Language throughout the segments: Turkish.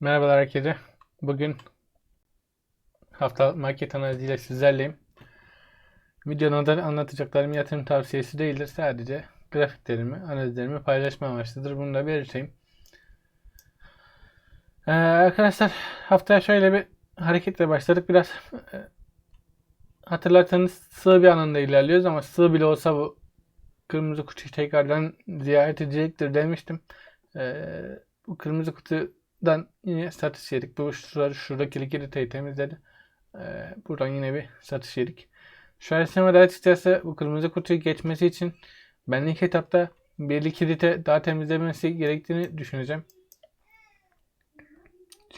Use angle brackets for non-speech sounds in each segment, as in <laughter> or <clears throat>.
Merhabalar herkese. Bugün hafta market analiziyle sizlerleyim. Videonun da anlatacaklarım yatırım tavsiyesi değildir. Sadece grafiklerimi, analizlerimi paylaşma amaçlıdır. Bunu da belirteyim. Ee, arkadaşlar haftaya şöyle bir hareketle başladık. Biraz e, hatırlarsanız sığ bir anında ilerliyoruz ama sığ bile olsa bu kırmızı kutuyu tekrardan ziyaret edecektir demiştim. Ee, bu kırmızı kutudan yine satış yedik. Bu şurada, şuradaki likiditeyi temizledi. Ee, buradan yine bir satış yedik. Şu aşamada açıkçası bu kırmızı kutuyu geçmesi için ben ilk etapta bir likidite daha temizlemesi gerektiğini düşüneceğim.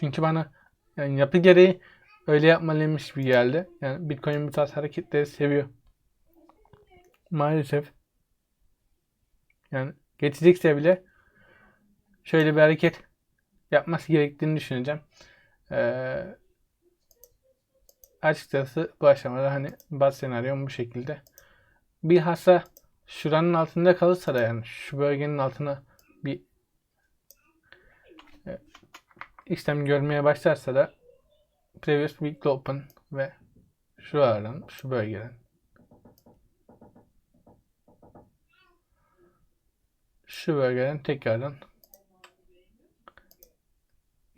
Çünkü bana yani yapı gereği öyle yapmalıymış gibi geldi. Yani Bitcoin bu tarz hareketleri seviyor. Maalesef. Yani geçecekse bile şöyle bir hareket yapması gerektiğini düşüneceğim. Ee, açıkçası bu aşamada hani baz senaryom bu şekilde. Bilhassa şuranın altında kalırsa da yani şu bölgenin altına bir e, işlem görmeye başlarsa da previous weekly open ve şu aradan şu bölgeden şu bölgeden tekrardan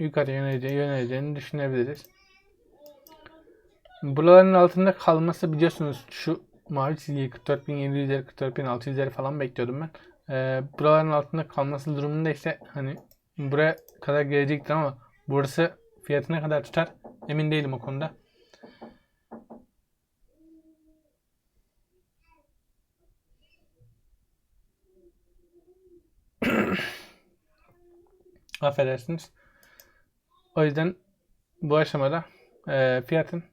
yukarı yöneleceği, yöneleceğini düşünebiliriz. Buraların altında kalması biliyorsunuz şu mavi çizgiyi 44.700'leri 44.600'leri falan bekliyordum ben. Ee, buraların altında kalması durumunda ise hani buraya kadar gelecektir ama burası fiyatına kadar tutar emin değilim o konuda. <coughs> Affedersiniz. O yüzden bu aşamada e, fiyatın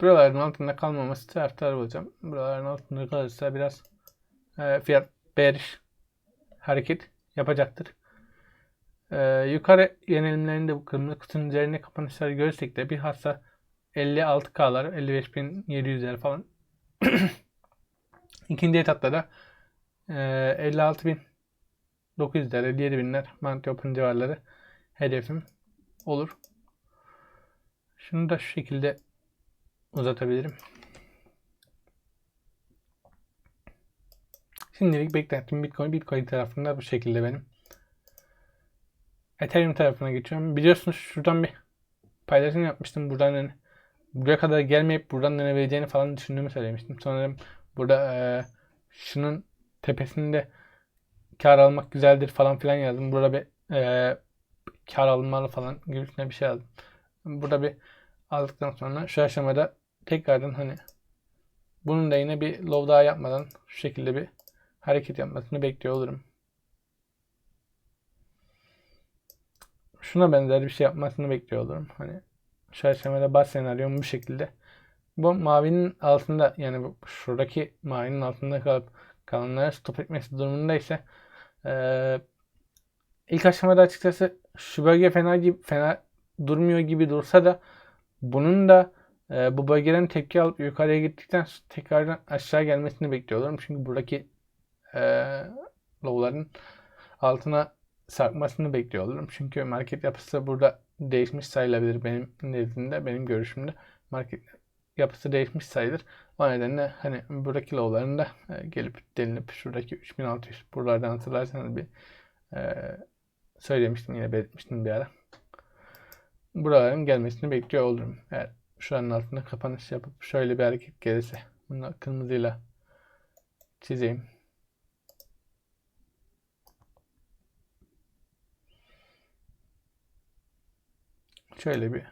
buraların altında kalmaması taraftarı olacağım. Buraların altında kalırsa biraz e, fiyat bearish hareket yapacaktır. E, yukarı yönelimlerinde bu kırmızı kutunun üzerine kapanışları görürsek de bir hassa 56K'lar 55.700'ler falan. <coughs> İkinci etapta da e, 56.900'ler 57.000'ler Monty Open civarları hedefim olur. Şunu da şu şekilde uzatabilirim. Şimdilik beklentim Bitcoin. Bitcoin tarafında bu şekilde benim. Ethereum tarafına geçiyorum. Biliyorsunuz şuradan bir paylaşım yapmıştım. Buradan hani buraya kadar gelmeyip buradan dönebileceğini falan düşündüğümü söylemiştim. Sonra burada e, şunun tepesinde kar almak güzeldir falan filan yazdım. Burada bir e, kar alınmalı falan gibisine bir şey aldım. Burada bir aldıktan sonra şu aşamada tekrardan hani bunun da yine bir low daha yapmadan şu şekilde bir hareket yapmasını bekliyor olurum. Şuna benzer bir şey yapmasını bekliyor olurum. Hani şu aşamada bas senaryom bu şekilde. Bu mavinin altında yani bu, şuradaki mavinin altında kalıp kalanlara stop etmesi durumunda ise ee, ilk aşamada açıkçası şu bölge fena gibi fena durmuyor gibi dursa da bunun da e, bu bölgeden tepki alıp yukarıya gittikten tekrardan aşağı gelmesini bekliyorum. Çünkü buradaki e, low'ların altına sarkmasını bekliyorum. Çünkü market yapısı burada değişmiş sayılabilir benim nezdimde, benim görüşümde. Market yapısı değişmiş sayılır. O nedenle hani buradaki low'ların da e, gelip delinip şuradaki 3600 buralardan hatırlarsanız bir e, söylemiştim yine belirtmiştim bir ara. Buraların gelmesini bekliyor olurum. Eğer şuranın altında kapanış yapıp şöyle bir hareket gelirse bunu kırmızıyla çizeyim. Şöyle bir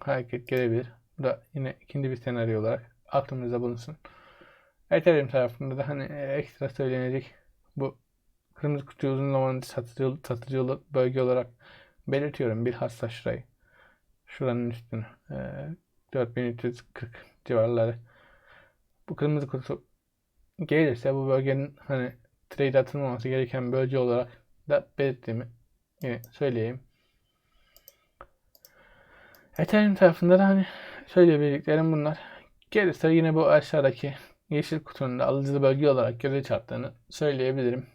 hareket gelebilir. Bu da yine ikinci bir senaryo olarak aklımızda bulunsun. Ethereum tarafında da hani ekstra söylenecek bu kırmızı kutuyu uzun zamandır satıcı, satıcı bölge olarak belirtiyorum. Bilhassa şurayı. Şuranın üstünü. E, 4340 civarları. Bu kırmızı kutu gelirse bu bölgenin hani trade atılmaması gereken bölge olarak da belirttiğimi yine söyleyeyim. Ethereum tarafında da hani söyleyebildiklerim bunlar. Gelirse yine bu aşağıdaki yeşil kutunun da alıcılı bölge olarak göze çarptığını söyleyebilirim.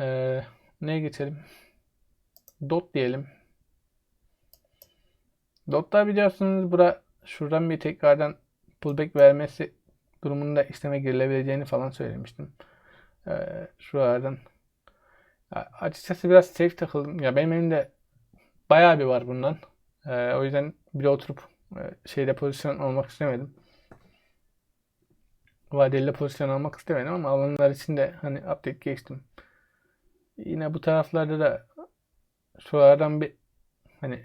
Ee, neye geçelim? dot diyelim. Dot'ta biliyorsunuz bura şuradan bir tekrardan pullback vermesi durumunda işleme girilebileceğini falan söylemiştim. Ee, şuralardan. Ya, açıkçası biraz safe takıldım. Ya benim elimde bayağı bir var bundan. Ee, o yüzden bir oturup e, şeyde pozisyon olmak istemedim. Vadeli pozisyon almak istemedim ama alanlar için de hani update geçtim. Yine bu taraflarda da şuralardan bir hani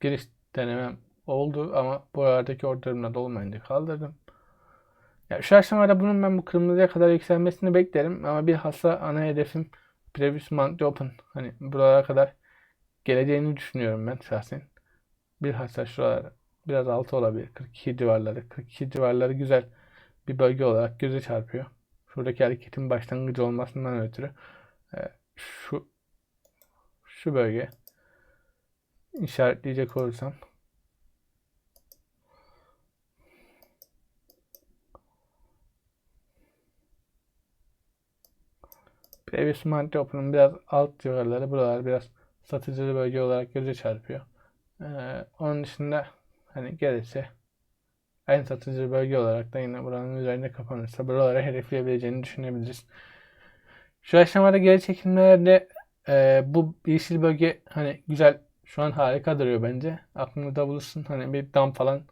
giriş denemem oldu ama bu aradaki orderımla dolmayınca kaldırdım. Ya şu aşamada bunun ben bu kırmızıya kadar yükselmesini beklerim ama bilhassa ana hedefim Previous Monthly Open. Hani buralara kadar geleceğini düşünüyorum ben şahsen. Bilhassa şuralar biraz altı olabilir. 42 civarları. 42 civarları güzel bir bölge olarak göze çarpıyor. Şuradaki hareketin başlangıcı olmasından ötürü e, şu şu bölge işaretleyecek olursam Previous Monthly Open'ın biraz alt civarları buralar biraz satıcılı bölge olarak göze çarpıyor. Ee, onun dışında hani gelirse en satıcı bölge olarak da yine buranın üzerinde kapanırsa buralara hedefleyebileceğini düşünebiliriz. Şu aşamada geri çekilmelerde e, bu yeşil bölge hani güzel şu an harika duruyor bence. Aklınızda bulunsun. Hani bir dam falan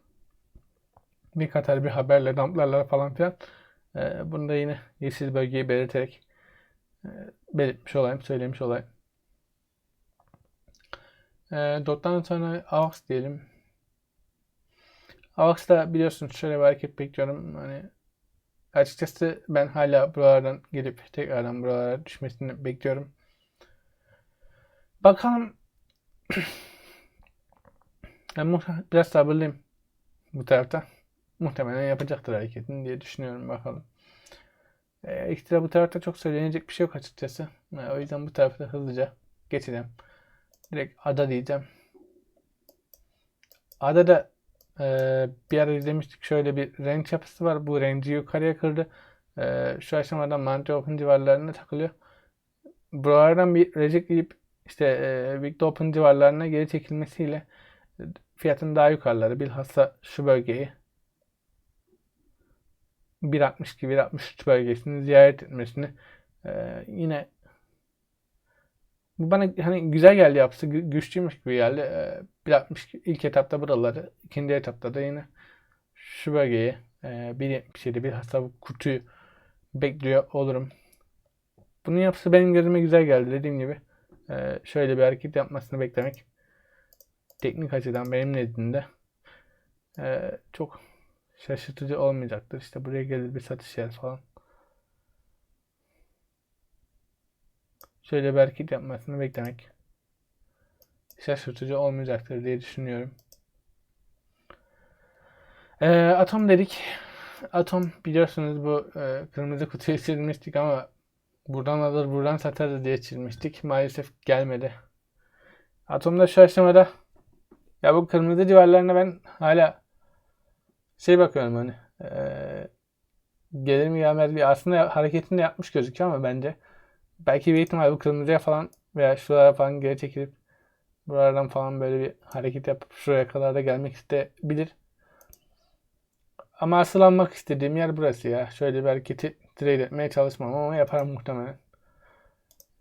bir katar bir haberle damplarlar falan filan. E, bunu da yine yeşil bölgeyi belirterek e, belirtmiş olayım, söylemiş olayım. E, dottan sonra AVAX diyelim. AVAX'ta biliyorsunuz şöyle bir hareket bekliyorum. Hani açıkçası ben hala buralardan gelip tekrardan buralara düşmesini bekliyorum. Bakalım <clears throat> ben biraz sabırlıyım bu tarafta. Muhtemelen yapacaktır hareketini diye düşünüyorum bakalım. E, ekstra bu tarafta çok söylenecek bir şey yok açıkçası. E, o yüzden bu tarafta hızlıca geçeceğim. Direkt ada diyeceğim. Ada da e, bir ara izlemiştik. Şöyle bir range yapısı var. Bu range'i yukarıya kırdı. E, şu aşamada Monty Open civarlarında takılıyor. Buralardan bir reject yiyip işte e, Big Open civarlarına geri çekilmesiyle fiyatın daha yukarıları bilhassa şu bölgeyi 1.62 1.63 bölgesini ziyaret etmesini e, yine bu bana hani güzel geldi yapısı güçlüymüş gibi geldi. E, 1.62 ilk etapta buraları ikinci etapta da yine şu bölgeyi e, 1.77 bilhassa bu kutuyu bekliyor olurum. Bunun yapısı benim gözüme güzel geldi dediğim gibi. E, şöyle bir hareket yapmasını beklemek teknik açıdan benim nezdimde e, çok şaşırtıcı olmayacaktır. İşte buraya gelir bir satış yer falan. Şöyle bir hareket yapmasını beklemek şaşırtıcı olmayacaktır diye düşünüyorum. E, atom dedik. Atom biliyorsunuz bu e, kırmızı kutuyu silmiştik ama buradan alır buradan satarız diye çizmiştik. Maalesef gelmedi. Atomda şu aşamada ya bu kırmızı civarlarına ben hala şey bakıyorum hani ee, gelir mi gelmez mi aslında hareketini yapmış gözüküyor ama bence belki bir ihtimal bu kırmızıya falan veya şuralara falan geri çekilip buralardan falan böyle bir hareket yapıp şuraya kadar da gelmek isteyebilir. Ama asıl almak istediğim yer burası ya. Şöyle bir hareketi trade etmeye çalışmam ama yaparım muhtemelen.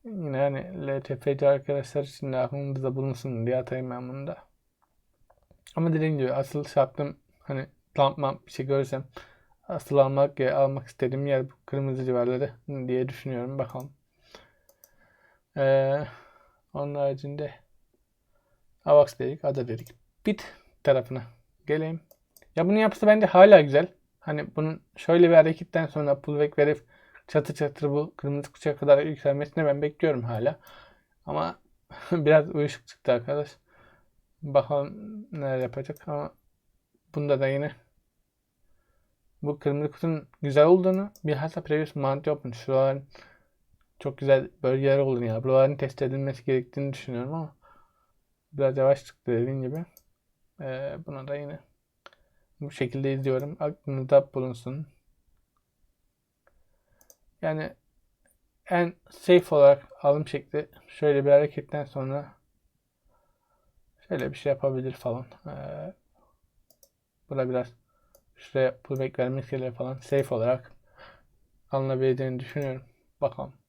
Yine hani LTFC arkadaşlar için de aklınızda bulunsun diye atayım ben bunu da. Ama dediğim gibi asıl şartım hani Lampman bir şey görsem asıl almak almak istediğim yer bu kırmızı civarları diye düşünüyorum. Bakalım. Ee, onun haricinde Avax dedik, Ada dedik. Bit tarafına geleyim. Ya bunun yapısı bence hala güzel. Hani bunun şöyle bir hareketten sonra pullback verip çatı çatır bu kırmızı kuşa kadar yükselmesini ben bekliyorum hala. Ama <laughs> biraz uyuşuk çıktı arkadaş. Bakalım neler yapacak ama bunda da yine bu kırmızı kutunun güzel olduğunu bilhassa Previous Mount Open şuraların çok güzel bölgeler olduğunu ya. Buraların test edilmesi gerektiğini düşünüyorum ama biraz yavaş çıktı dediğim gibi. Ee, buna da yine bu şekilde izliyorum. Aklınızda bulunsun. Yani en safe olarak alım şekli şöyle bir hareketten sonra şöyle bir şey yapabilir falan. Ee, burada biraz şuraya pullback vermesiyle falan safe olarak alınabileceğini düşünüyorum. Bakalım.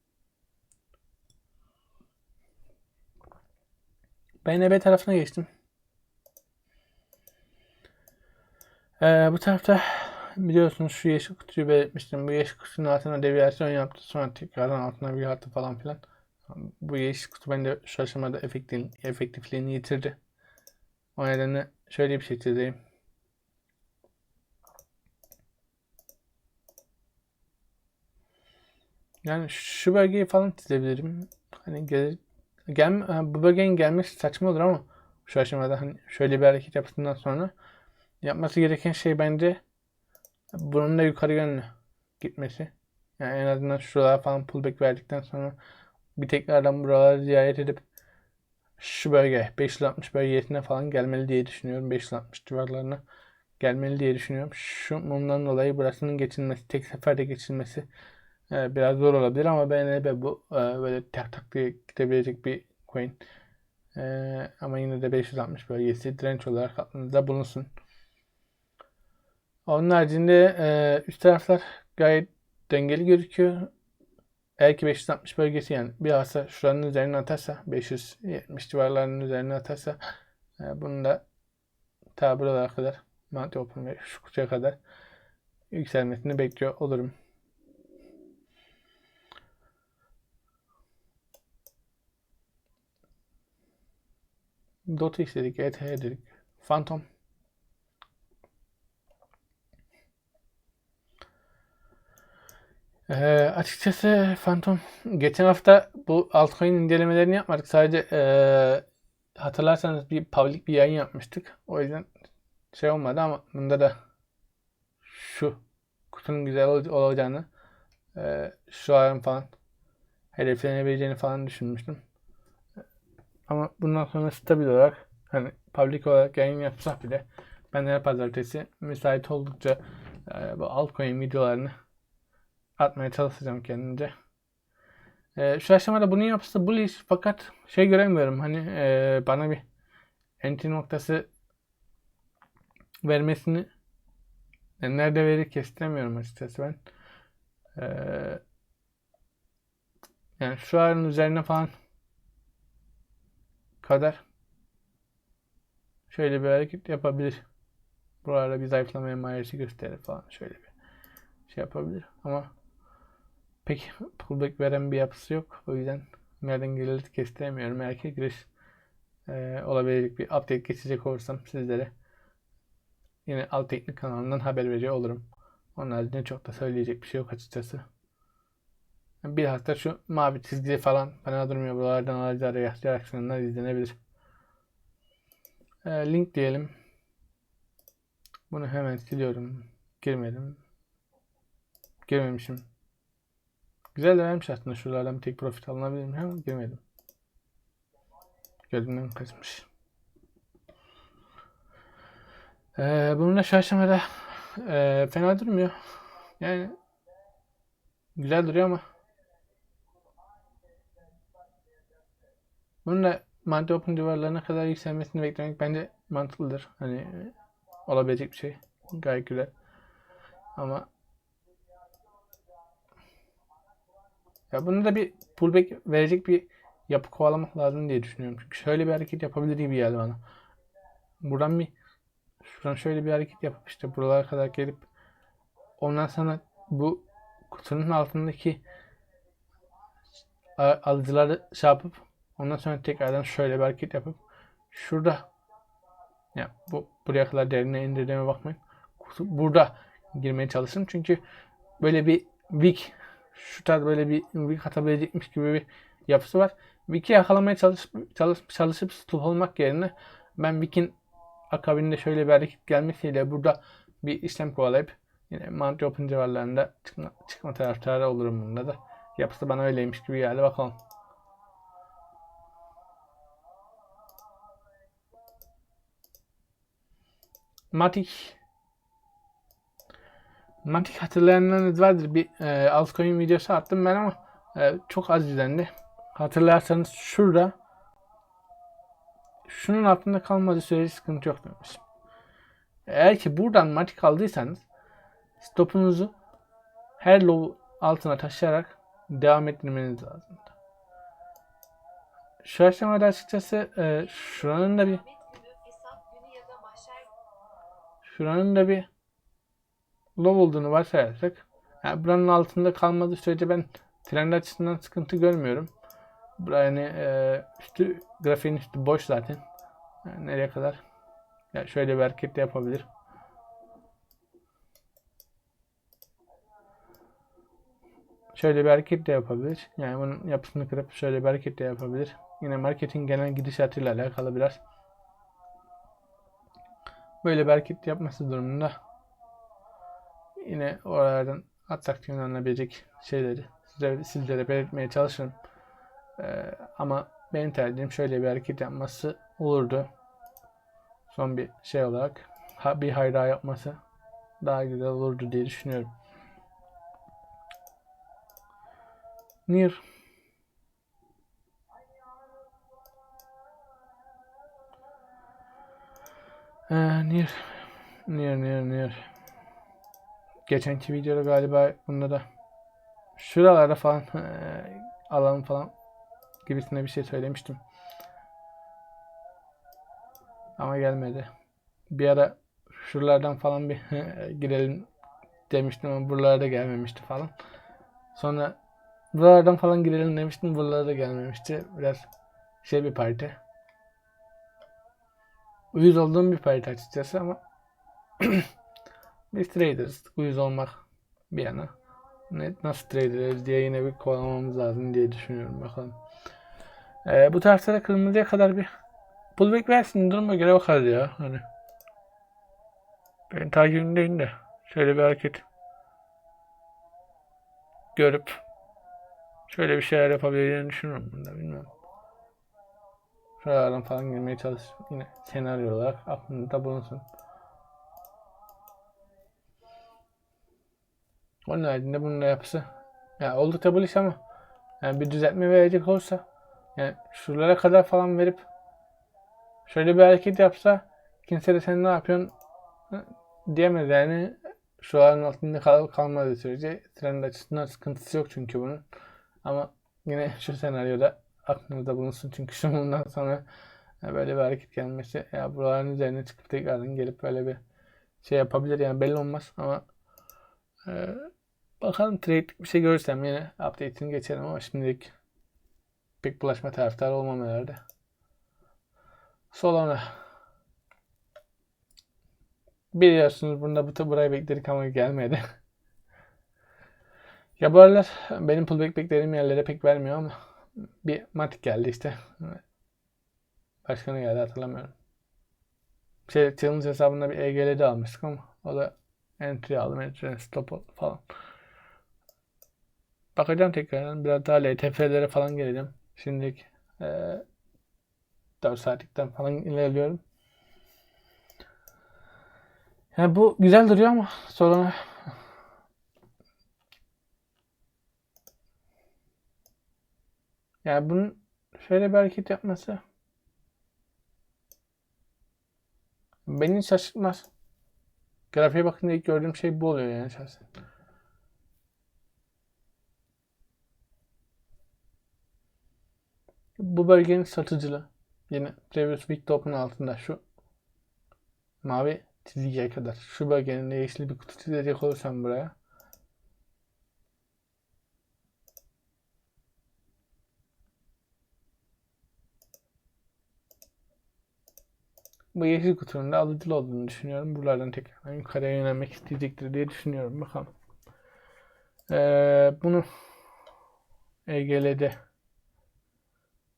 BNB tarafına geçtim. Ee, bu tarafta biliyorsunuz şu yeşil kutuyu belirtmiştim. Bu yeşil kutunun altına deviyasyon yaptı. Sonra tekrardan altına bir attı falan filan. Bu yeşil kutu bence şu aşamada efektif, efektifliğini yitirdi. O nedenle şöyle bir şey çizeyim. Yani şu bölgeyi falan çizebilirim. Hani gel, gel, bu bölgenin gelmesi saçma olur ama şu aşamada hani şöyle bir hareket yaptığından sonra yapması gereken şey bence bunun da yukarı yönlü gitmesi. Yani en azından şuralara falan pullback verdikten sonra bir tekrardan buraları ziyaret edip şu bölge 560 bölgesine falan gelmeli diye düşünüyorum. 560 civarlarına gelmeli diye düşünüyorum. Şu mumdan dolayı burasının geçilmesi, tek seferde geçilmesi e, biraz zor olabilir ama BNB bu e, böyle tak tak diye gidebilecek bir coin. E, ama yine de 560 bölgesi direnç olarak aklınızda bulunsun. Onun haricinde e, üst taraflar gayet dengeli gözüküyor. Eğer ki 560 bölgesi yani bir bilhassa şuranın üzerine atarsa 570 civarlarının üzerine atarsa e, bunu da ta buralara kadar Monty Open ve şu kutuya kadar yükselmesini bekliyor olurum. Dotix dedik, ETH dedik. Phantom. Ee, açıkçası Phantom geçen hafta bu altcoin incelemelerini yapmadık. Sadece ee, hatırlarsanız bir public bir yayın yapmıştık. O yüzden şey olmadı ama bunda da şu kutunun güzel ol- olacağını ee, şu an falan hedeflenebileceğini falan düşünmüştüm. Ama bundan sonra stabil olarak hani public olarak yayın yapsak bile ben her pazartesi müsait oldukça e, bu altcoin videolarını atmaya çalışacağım kendince. E, şu aşamada bunu yapsa bullish fakat şey göremiyorum hani e, bana bir entry noktası vermesini yani nerede verir kestiremiyorum açıkçası ben. E, yani şu an üzerine falan kadar şöyle bir hareket yapabilir. Buralarda bir zayıflama emaresi gösterir falan şöyle bir şey yapabilir. Ama pek pullback veren bir yapısı yok. O yüzden nereden gelir kestiremiyorum. Ki giriş e, olabilecek bir update geçecek olursam sizlere yine alt teknik kanalından haber veriyor olurum. Onun haricinde çok da söyleyecek bir şey yok açıkçası. Bilhassa şu mavi çizgi falan fena durmuyor. Buralardan alacağı reaksiyonlar izlenebilir. E, link diyelim. Bunu hemen siliyorum. Girmedim. Girmemişim. Güzel de vermiş aslında. Şuralardan bir tek profit alınabilir mi? Ama girmedim. Gözümden kaçmış. Ee, bununla şu aşamada e, fena durmuyor. Yani güzel duruyor ama bunun da Monty Open duvarlarına kadar yükselmesini beklemek bence mantıklıdır. Hani olabilecek bir şey. Gayet güzel. Ama ya bunu da bir pullback verecek bir yapı kovalamak lazım diye düşünüyorum. Çünkü şöyle bir hareket yapabilir gibi geldi bana. Buradan bir şuradan şöyle bir hareket yapıp işte buralara kadar gelip ondan sonra bu kutunun altındaki alıcıları şey yapıp ondan sonra tekrardan şöyle bir hareket yapıp şurada ya bu buraya kadar derine indirdiğime bakmayın. Burada girmeye çalışın. Çünkü böyle bir wick şu tarz böyle bir wick atabilecekmiş gibi bir yapısı var. Wick'i yakalamaya çalış, çalış, çalışıp stop olmak yerine ben Wick'in akabinde şöyle bir hareket gelmesiyle burada bir işlem kovalayıp yine Monty Open civarlarında çıkma, çıkma taraftarı olurum bunda da. Yapısı bana öyleymiş gibi geldi bakalım. Matic Matic hatırlayanlarınız vardır. Bir e, altcoin videosu attım ben ama e, çok az izlendi. Hatırlarsanız şurada şunun altında kalmadığı sürece sıkıntı yok demişim. Eğer ki buradan matik aldıysanız stopunuzu her low altına taşıyarak devam ettirmeniz lazım. Şu aşamada açıkçası e, şuranın da bir şuranın da bir low olduğunu varsayarsak yani buranın altında kalmadığı sürece ben trend açısından sıkıntı görmüyorum. Yani e, üstü grafiğin üstü boş zaten. Yani nereye kadar? Ya şöyle bir hareket de yapabilir. Şöyle bir hareket de yapabilir. Yani bunun yapısını kırıp şöyle bir hareket de yapabilir. Yine marketin genel gidişatıyla alakalı biraz. Böyle bir hareket yapması durumunda yine oralardan atraksiyon alınabilecek şeyleri size, sizlere belirtmeye çalışırım. Ee, ama benim tercihim şöyle bir hareket yapması olurdu. Son bir şey olarak ha, bir hayra yapması daha güzel olurdu diye düşünüyorum. Nir ee, Nir Nir Nir Nir Geçenki videoda galiba bunda da şuralarda falan alalım falan gibisine bir şey söylemiştim. Ama gelmedi. Bir ara şuralardan falan bir girelim demiştim ama buralarda gelmemişti falan. Sonra buralardan falan girelim demiştim buralara da gelmemişti. Biraz şey bir parti. Uyuz olduğum bir parti açıkçası ama <clears throat> biz traders. Uyuz olmak bir yana. Ne, nasıl trade ederiz diye yine bir kovalamamız lazım diye düşünüyorum bakalım. Ee, bu tarafta da kırmızıya kadar bir pullback versin duruma göre bakarız ya. Hani. Ben takibimdeyim de şöyle bir hareket görüp şöyle bir şeyler yapabileceğini düşünüyorum bunda bilmiyorum. Şuralardan falan girmeye çalış. Yine senaryo olarak aklında bulunsun. Onun haricinde bunun da yapısı ya oldukça bu iş ama yani bir düzeltme verecek olsa yani şuralara kadar falan verip şöyle bir hareket yapsa kimse de sen ne yapıyorsun diyemez yani şuraların altında kal kalmadığı sürece trend açısından sıkıntısı yok çünkü bunun. Ama yine <laughs> şu senaryoda aklınızda bulunsun çünkü şu bundan sonra böyle bir hareket gelmesi ya buraların üzerine çıkıp tekrardan gelip böyle bir şey yapabilir yani belli olmaz ama e, bakalım trade bir şey görürsem yine update'ini geçelim ama şimdilik pek bulaşma taraftarı olmam herhalde. Solana. Biliyorsunuz bunda bu burayı bekledik ama gelmedi. <laughs> ya bu aralar benim pullback beklediğim yerlere pek vermiyor ama bir matik geldi işte. Başka ne geldi hatırlamıyorum. Şey, challenge hesabında bir EGL'de almıştık ama o da entry aldım, entry stop falan. Bakacağım tekrardan. Biraz daha LTF'lere falan geleceğim. Şimdilik e, 4 saatlikten falan ilerliyorum. Yani bu güzel duruyor ama sonra yani bunun şöyle bir hareket yapması beni şaşırtmaz. Grafiğe bakınca ilk gördüğüm şey bu oluyor yani şahsen. Bu bölgenin satıcılı. Yine Previous Week Top'un altında şu mavi çizgiye kadar. Şu bölgenin yeşil bir kutu çizecek olursam buraya. Bu yeşil kutunun da alıcılı olduğunu düşünüyorum. Buralardan tekrar yukarıya yönelmek isteyecektir diye düşünüyorum. Bakalım. Ee, bunu EGL'de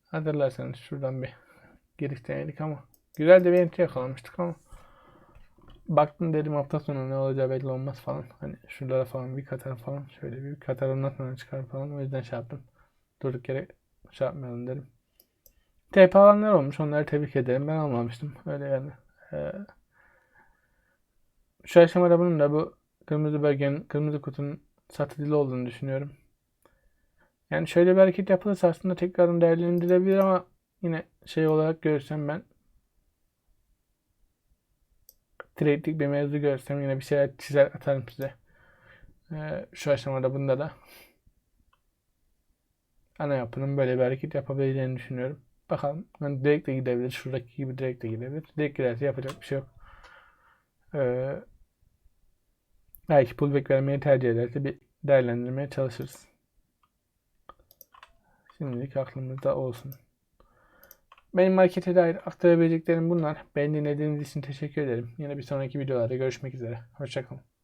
hatırlarsanız şuradan bir giriş denedik ama güzel de bir entry yakalamıştık ama baktım dedim hafta sonu ne olacağı belli olmaz falan. Hani şuralara falan bir katar falan şöyle bir katar ondan sonra çıkar falan. O yüzden şey yaptım. Durduk yere şey yapmayalım dedim. TP alanlar olmuş. Onları tebrik ederim. Ben almamıştım. Öyle yani. Ee, şu aşamada bunun da bu kırmızı bölgenin, kırmızı kutunun satıcılı olduğunu düşünüyorum. Yani şöyle bir hareket yapılırsa aslında tekrardan değerlendirilebilir ama yine şey olarak görürsem ben trade'lik bir mevzu görsem yine bir şeyler çizer atarım size. Ee, şu aşamada bunda da ana yapının böyle bir hareket yapabileceğini düşünüyorum. Bakalım. Yani direkt de gidebilir. Şuradaki gibi direkt de gidebilir. Direkt giderse yapacak bir şey yok. Ee, belki pullback vermeyi tercih ederse bir değerlendirmeye çalışırız. Şimdilik aklımızda olsun. Benim markete dair aktarabileceklerim bunlar. Beni dinlediğiniz için teşekkür ederim. Yine bir sonraki videolarda görüşmek üzere. Hoşçakalın.